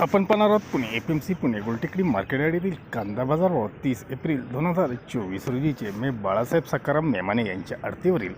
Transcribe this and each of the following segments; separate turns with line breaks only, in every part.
आपण पाहणार आहोत Pune F M C Pune Gultekdi market यार्डातील कांदा बाजारवर तीस एप्रिल दोन हजार चोवीस रोजीचे. मे बाळासाहेब सकाराम मेमाने यांच्या आरतीवरील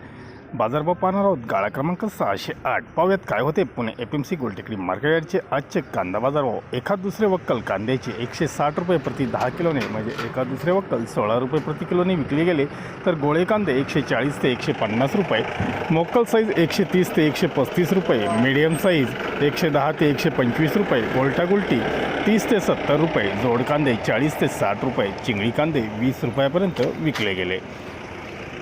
बाजारभाव पाहणार आहोत. गाळा क्रमांक सहाशे आठ. पाहूयात काय होते. Pune F M C Gultekdi market यार्डचे आजचे कांदा बाजारभाव. एखाद दुसरे वक्कल कांद्याचे एकशे साठ रुपये प्रति दहा किलोने म्हणजे एका दुसरे वक्कल सोळा रुपये प्रति किलोने विकले गेले तर गोळे कांदे एकशे चाळीस ते एकशे पन्नास रुपये मोकल साईज एकशे तीस ते एकशे पस्तीस रुपये मीडियम साईज एकशे दहा ते एकशे पंचवीस रुपये गोलटा गुलटी तीस ते सत्तर रुपये जोड कांदे चाळीस ते साठ रुपये चिंगळी कांदे वीस रुपयापर्यंत विकले गेले.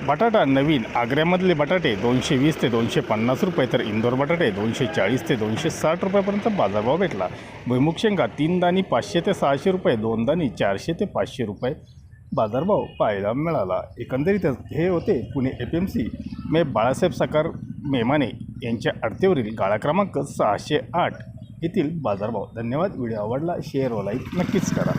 बटाटा नवीन आग्र्यामधले बटाटे दोनशे वीस ते दोनशे पन्नास रुपये तर इंदोर बटाटे दोनशे चाळीस ते दोनशे साठ रुपयापर्यंत बाजारभाव भेटला. भुईमुग शेंगा तीन दाणी पाचशे ते सहाशे रुपये दोन दाणी चारशे ते पाचशे रुपये बाजारभाव पाहायला मिळाला. एकंदरीतच हे होते पुणे एफ एम सी मे बाळासाहेब साकार मेमाने यांच्या अडतेवरील गाळा क्रमांक सहाशे आठ येथील बाजारभाव. धन्यवाद. व्हिडिओ आवडला शेअर व लाईक नक्कीच करा.